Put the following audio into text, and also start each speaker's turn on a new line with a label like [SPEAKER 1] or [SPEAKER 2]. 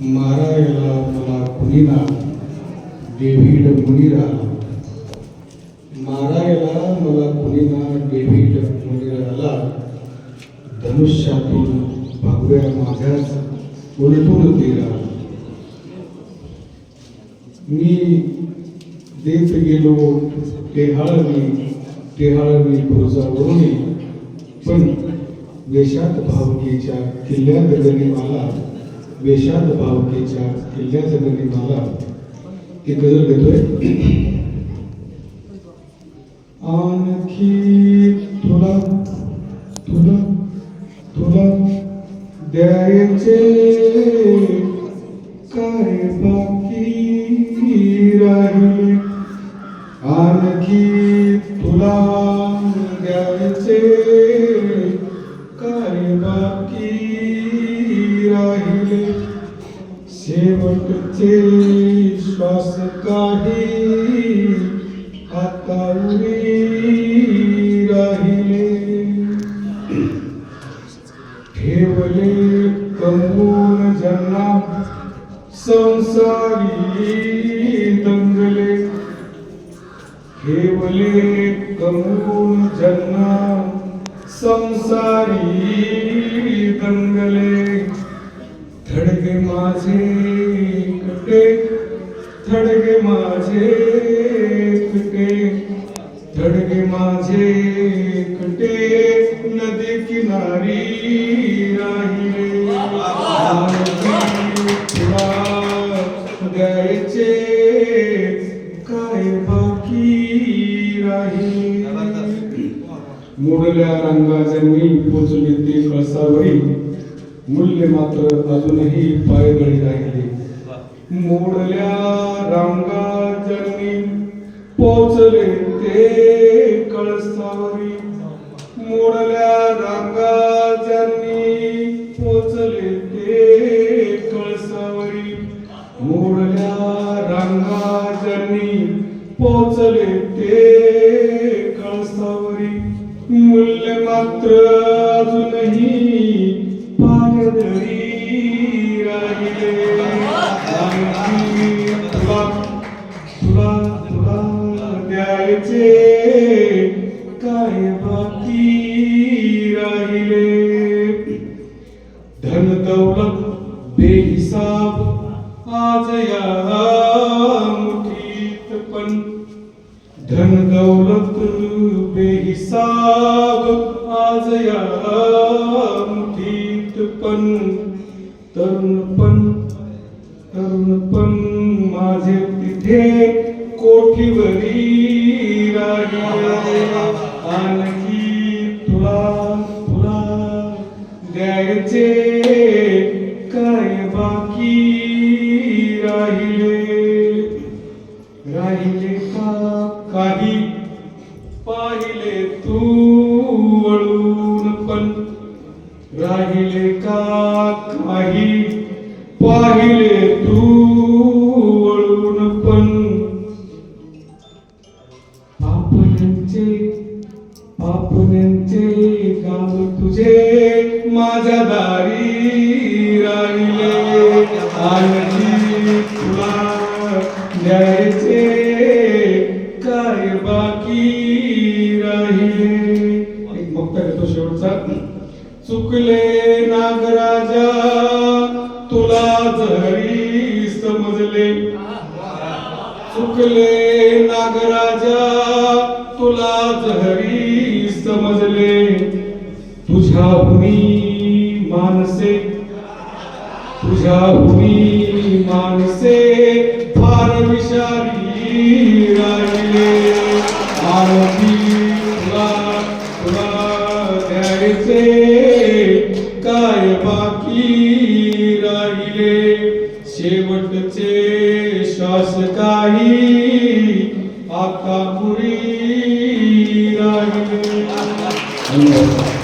[SPEAKER 1] मारायला मला कुणीना डेव्हिड मुनिरा मारायला मला कुणीना डेव्हिड मुनिराला धनुष्यातून भगव्या माझ्याच उलटून दिला मी देत गेलो टेहाळवी टेहाळवी पुरुषावरून पण वेशात भावकीच्या किल्ल्या गणी मला वेशात भावकेच्या किल्ल्यात गणी मला ती गजल घेतोय आणखी तुला तुला तुला द्यायचे काय बाकी राहील? आणखी तुला शेवटचे श्वास काही आता राहिले ठेवले कमवून ज्यांना संसारी दंगले ठेवले कमवून ज्यांना संसारी दंगले. थडगे माझे कटे थडगे माझे कटे थडगे माझे कटे नदी किनारी राहिले. द्यायचे काय बाकी राहिले? मोडल्या रंगाजन्मी पोचले ते कळसावरी. मूल्य मात्र अजूनही पायदळी राहिले मोडल्या रंगाजन्मी पोचले ते कळसावरी. मोडल्या रंगाजन्मी पोचले ते कळसावरी. मोडल्या रंगाजन्मी पोचले ते कळसावरी. मूल्य मात्र काय बाकी राहिले धन दौलत बेहिसाब आज या मुठीत पण धन दौलत बेहिसाब आज या मुठीत पण तरुणपण तरुणपण माझे तिथे कोठीवरी राहिले. आणखी तुला तुला द्यायचे काय बाकी राहिले? राहिले का काही? पाहिले तू वळून पण. राहिले का तू वळून पण आपल्यांचे आपल्यांचे गाव तुझे माझ्या दारी राहिले आणखी तुला द्यायचे काय बाकी राहिले एक मुक्ता घेतो शेवटचा चुकले नागराजा तुला समजले चुकले नागराजा तुला जहरी समजले तुझ्या भूमी मानसे तुझ्या भूमी मानसे फार विषारी राहिले. आरती तुला तुला द्यायचे शेवटचे श्वास काही आता पुरी राहिले धन्यवाद